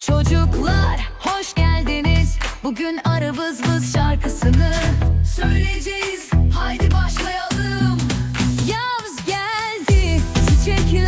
Çocuklar hoş geldiniz. Bugün arı vız vız şarkısını Söyleyeceğiz. Haydi başlayalım. Yavuz geldi çiçekler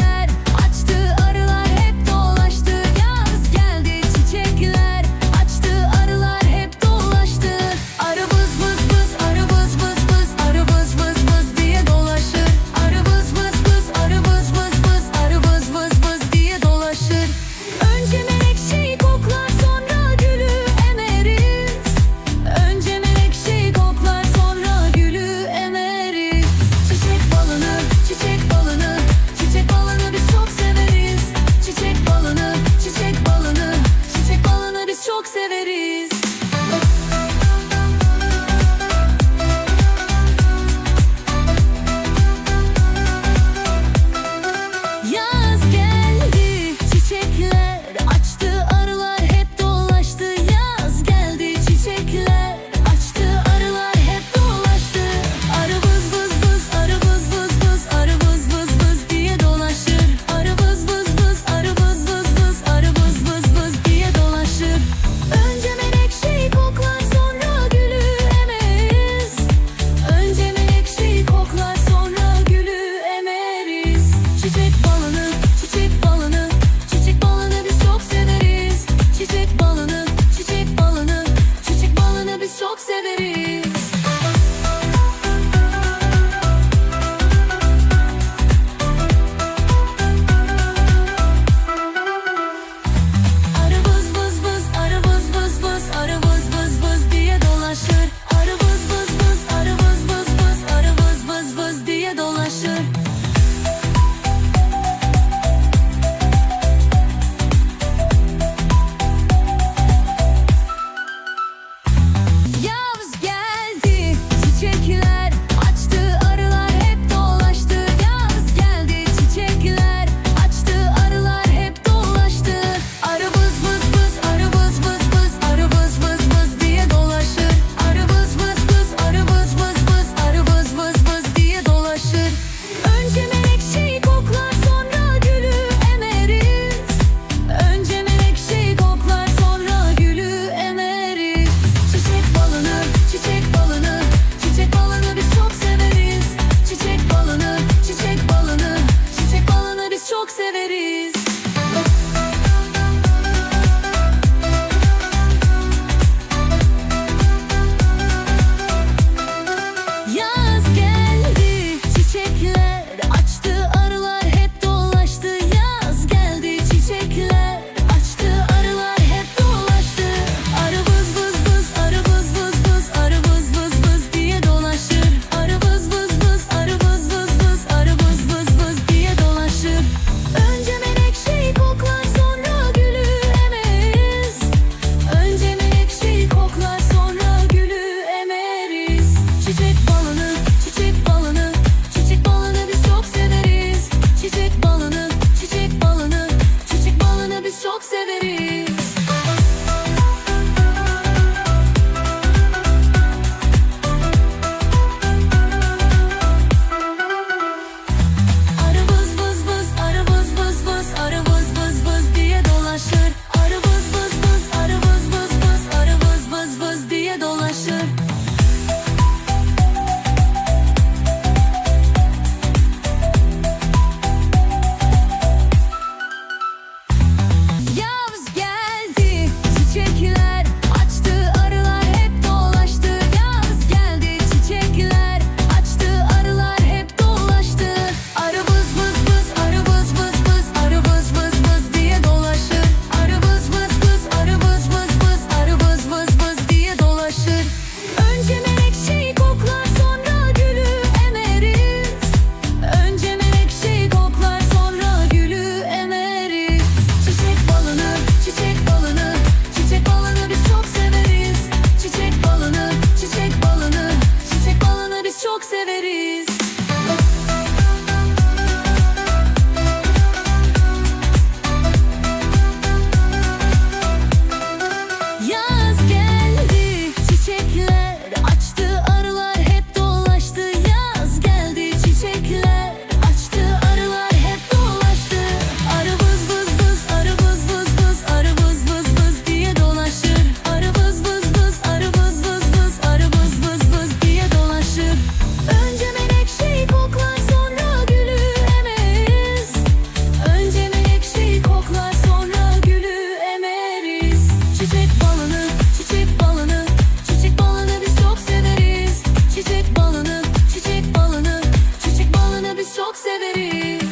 querer.